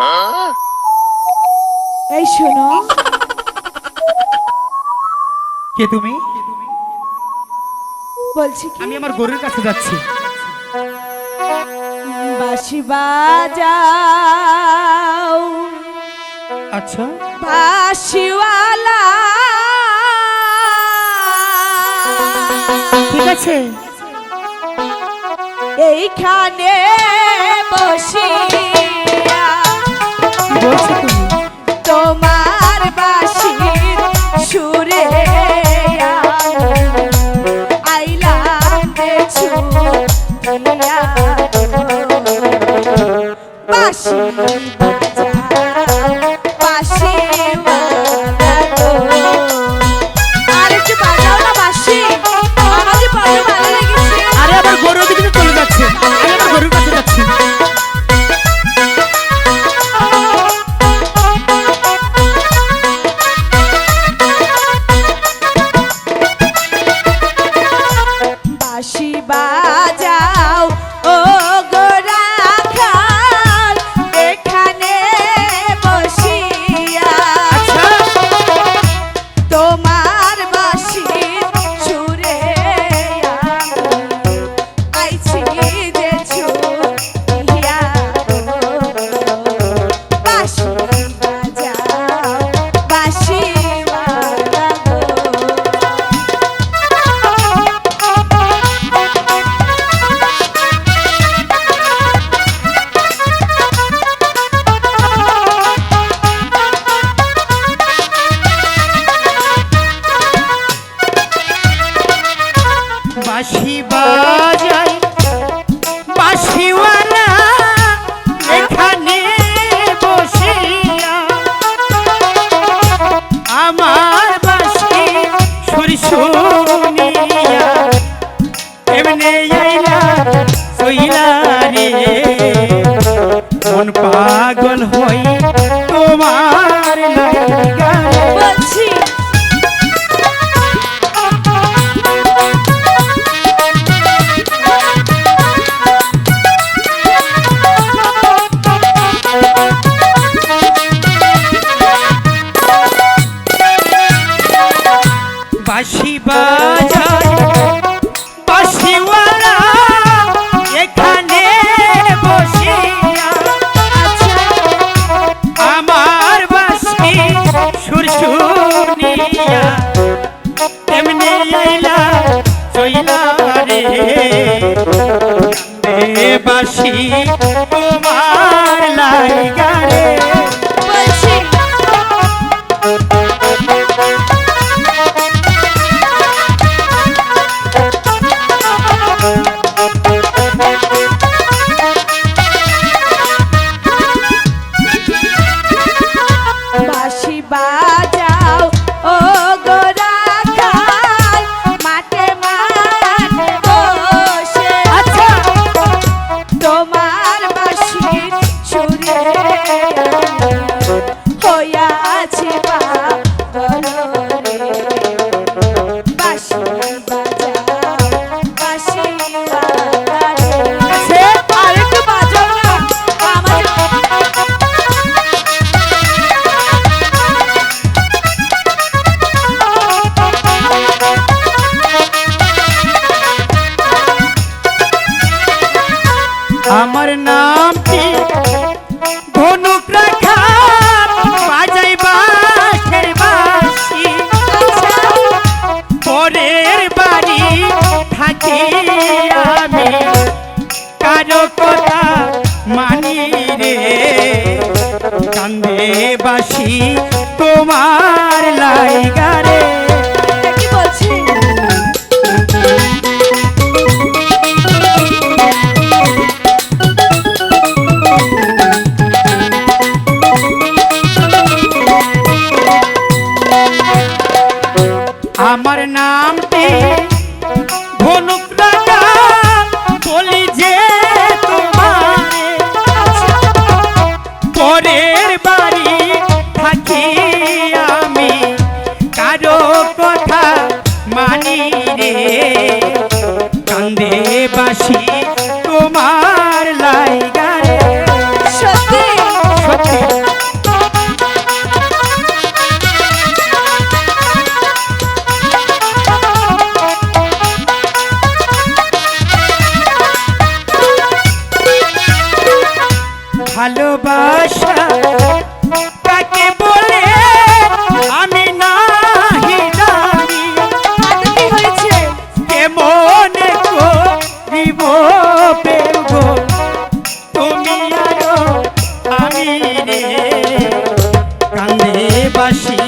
হ্যাঁ? এই শোনো। কে তুমি? বলছি কি? আমি আমার গরুর কাছে যাচ্ছি। বাঁশি বাজাও। আচ্ছা। বাঁশিওয়ালা। ঠিক আছে। এইখানে বসি। বলছো তুমি? তোমার বাসির সুর মন পাগল হই 妈尼 রে। কান্দে বাসি তোমার লাই। 关系。